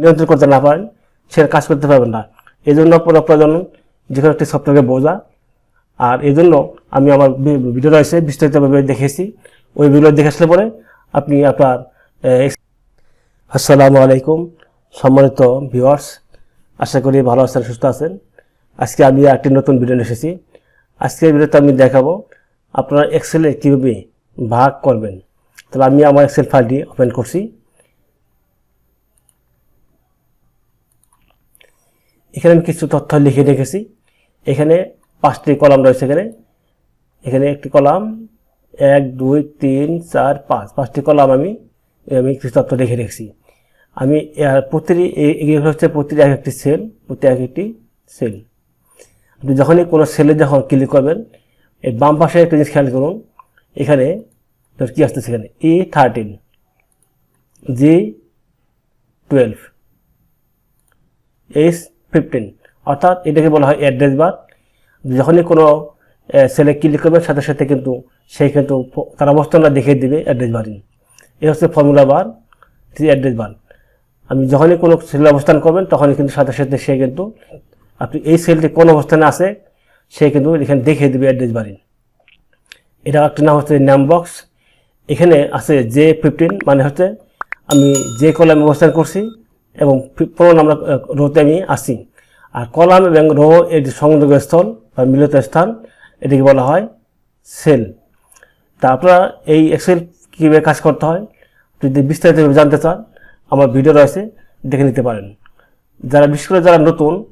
নিয়ন্ত্রণ করতে না পারেন সে কাজ করতে পারবেন না। এই জন্য প্রয়োজন যে কোনো একটি সফটওয়্যারকে বোঝা। আর এই জন্য আমি আমার ভিডিও রয়েছে বিস্তারিতভাবে দেখেছি। ওই ভিডিও দেখে আসলে পরে আপনি আপনার আসসালামু আলাইকুম, সম্মানিত ভিউয়ার্স, আশা করি ভালো আছেন, সুস্থ আছেন। আজকে আমি একটি নতুন ভিডিও এসেছি। আজকের ভিডিওতে আমি দেখাবো আপনারা এক্সেলে কীভাবে ভাগ করবেন। তাহলে আমি আমার এক্সেল ফাইলটি ওপেন করছি। এখানে আমি কিছু তথ্য লিখে রেখেছি। এখানে পাঁচটি কলাম রয়েছে এখানে। এখানে একটি কলাম, এক, দুই, তিন, চার, পাঁচ। পাঁচটি কলাম আমি আমি কিছু তথ্য লিখে রেখেছি। আমি প্রতিটি এগুলো হচ্ছে প্রতিটি এক একটি সেল প্রতি এক একটি সেল। আপনি যখনই কোনো সেলে যখন ক্লিক করবেন এই বাম পাশে একটা জিনিস খেয়াল করুন। এখানে কী আসতেছে এখানে? E thirteen, G twelve. H fifteen অর্থাৎ এটাকে বলা হয় অ্যাড্রেস বার যখনই কোনো সেলে ক্লিক করবে, সাথে সাথে কিন্তু সে কিন্তু তার অবস্থানটা দেখিয়ে দেবে অ্যাড্রেস বারিং এই হচ্ছে ফর্মুলা বার অ্যাড্রেস বার আপনি যখনই কোনো সেলে অবস্থান করবেন, তখনই কিন্তু সাথে সাথে সে কিন্তু, আপনি এই সেলটি কোন অবস্থানে আছে, সে কিন্তু এখানে দেখিয়ে দেবে অ্যাড্রেস বারিং এটা একটা নাম হচ্ছে নাম বক্স এখানে আছে জে ফিফটিন মানে হচ্ছে আমি যে কলামে অবস্থান করছি এবং ফি- আমরা রোতে আমি আসি। আর কলাম এবং রো যে সংযোগ স্থল বা মিলিত স্থান, এটিকে বলা হয় সেল। তা আপনারা এই এক্সেল কীভাবে কাজ করতে হয়, যদি বিস্তারিতভাবে জানতে চান, আমার ভিডিও রয়েছে, দেখে নিতে পারেন। যারা, বিশেষ করে যারা নতুন,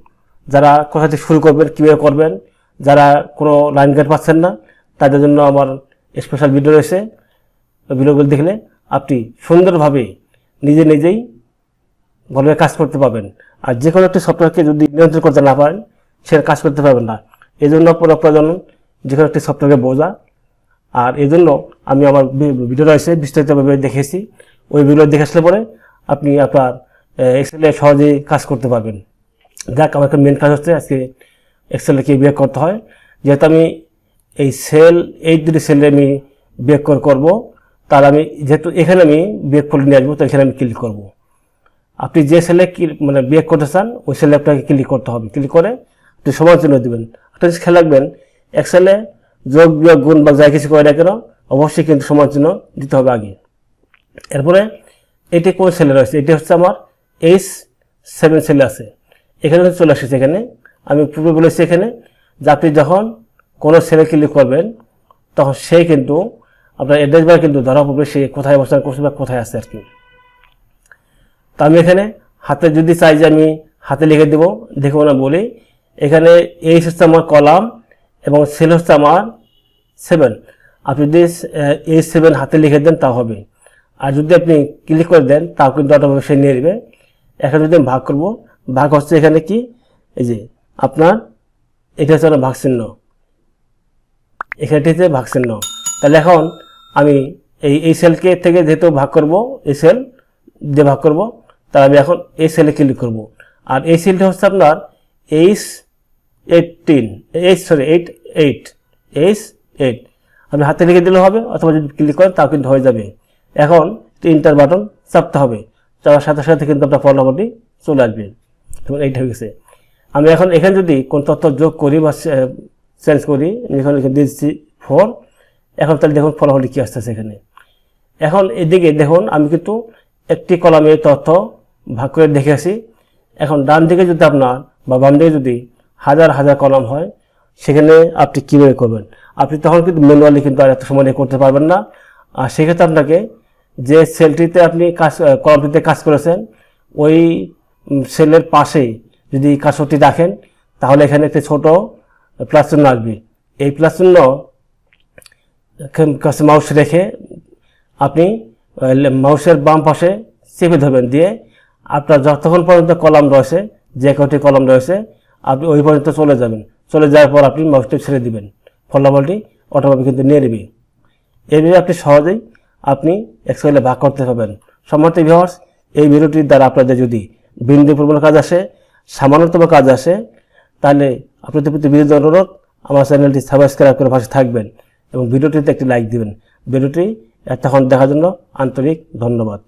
যারা কোথা থেকে শুরু করবেন, কীভাবে করবেন, যারা কোনো লাইন গাইড পাচ্ছেন না, তাদের জন্য আমার স্পেশাল ভিডিও রয়েছে। ভিডিওগুলো দেখলে আপনি সুন্দরভাবে নিজে নিজেই ভালোভাবে কাজ করতে পারবেন। আর যে কোনো একটি সফটওয়্যারকে যদি নিয়ন্ত্রণ করতে না পারেন সেটা কাজ করতে পারবেন না। এই জন্য প্রয়োজন যে কোনো একটি সফটওয়্যারকে বোঝা। আর এই জন্য আমি আমার ভিডিও রয়েছে বিস্তারিতভাবে দেখেছি। ওই ভিডিও দেখে আসলে পরে আপনি আপনার এক্সেলে সহজেই কাজ করতে পারবেন। যাক, আমার একটা মেন কাজ হচ্ছে আজকে এক্সেলে কি বিয়োগ করতে হয়। যেহেতু আমি এই সেল এই দুটি সেলে আমি বিয়োগ করে, করব তার আমি যেহেতু এখানে আমি বিয়োগ করে নিয়ে আসব, তো এখানে আমি ক্লিক করব। আপনি যে সেলে কি- মানে বিয়ে করতে চান, ওই সেলে আপনাকে ক্লিক করতে হবে। ক্লিক করে আপনি সময় চিহ্ন দেবেন। একটা খেয়াল রাখবেন এক্সেলে যোগ, বিয়োগ, গুণ বা যাই কিছু করে না কেন, অবশ্যই কিন্তু সময় চিহ্ন দিতে হবে আগে। এরপরে, এটি কোন সেলে রয়েছে? এটি হচ্ছে আমার এইচ সেভেন সেলে আছে। এখানে চলে এসেছে এখানে। আমি পূর্বে বলেছি এখানে যে আপনি যখন কোনো সেলে ক্লিক করবেন, তখন সে কিন্তু আপনার অ্যাড্রেস বার কিন্তু ধরা পড়বে, সে কোথায় অবস্থান করছে বা কোথায় আছে আর কি। তা আমি এখানে হাতে যদি চাই যে আমি হাতে লিখে দেব, দেখব না, বলি। এখানে এইচ হচ্ছে আমার কলাম এবং সেল হচ্ছে আমার সেভেন আপনি যদি এইচ সেভেন হাতে লিখে দেন তা হবে। আর যদি আপনি ক্লিক করে দেন, তাও কিন্তু অটোমেটিক সে নিয়ে নেবে। এখানে যদি আমি ভাগ করব, ভাগ হচ্ছে এখানে কি? এই যে, আপনার, এটা হচ্ছে ভাগ চিহ্ন এখানটিতে ভাগ চিহ্ন তাহলে এখন আমি এই এই সেলকে থেকে যেহেতু ভাগ করব, এই সেল দিয়ে ভাগ করব তাহলে আমি এখন এই সেলে ক্লিক করব। আর এই সেলটা হচ্ছে আপনার H eighteen H sorry eight eight H eight আপনি হাতে লিখে দিলে হবে, অথবা যদি ক্লিক করেন তাও কিন্তু হয়ে যাবে। এখন তিনটার বাটন চাপতে হবে। চাপার সাথে সাথে কিন্তু আপনার ফোন নম্বরটি চলে আসবে। এবং এইটা হয়ে গেছে। আমি এখন এখানে যদি কোন তথ্য যোগ করি বা চেঞ্জ করি এখানে লিখে দিচ্ছি ফোর এখন তাহলে দেখুন ফলাফলটি কী আসতেছে এখানে। এখন এদিকে দেখুন, আমি কিন্তু একটি কলামে তথ্য ভাগ করে দেখে আসি। এখন ডান দিকে যদি আপনার বা বাম দিকে যদি হাজার হাজার কলাম হয়, সেখানে আপনি কীভাবে করবেন? আপনি তখন কিন্তু ম্যানুয়ালি কিন্তু আর এত সময় নিয়ে করতে পারবেন না। আর সেক্ষেত্রে আপনাকে যে সেলটিতে আপনি কাজ কলামটিতে কাজ করেছেন, ওই সেলের পাশে যদি কাজটি রাখেন, তাহলে এখানে একটি ছোট প্লাস চিহ্ন আসবে। এই প্লাস চিহ্ন মাউস রেখে আপনি মাউসের বাম পাশে চেপে ধরবেন দিয়ে আপনার যতক্ষণ পর্যন্ত কলাম রয়েছে, যে কটি কলম রয়েছে, আপনি ওই পর্যন্ত চলে যাবেন। চলে যাওয়ার পর আপনি মাউসটি ছেড়ে দিবেন। ফলাফলটি অটোমেটিক কিন্তু নিয়ে নেবে। এইভাবে আপনি সহজেই আপনি এক্সেলে ভাগ করতে পারবেন। সম্মত ভিউয়ার্স এই ভিডিওটির দ্বারা আপনাদের যদি বিন্দুপূর্ণ কাজ আসে, সামান্যতম কাজ আসে, তাহলে আপনাদের প্রতি বিরোধী অনুরোধ, আমার চ্যানেলটি সাবস্ক্রাইব করে পাশে থাকবেন এবং ভিডিওটিতে একটি লাইক দিবেন। ভিডিওটি এতক্ষণ দেখার জন্য আন্তরিক ধন্যবাদ।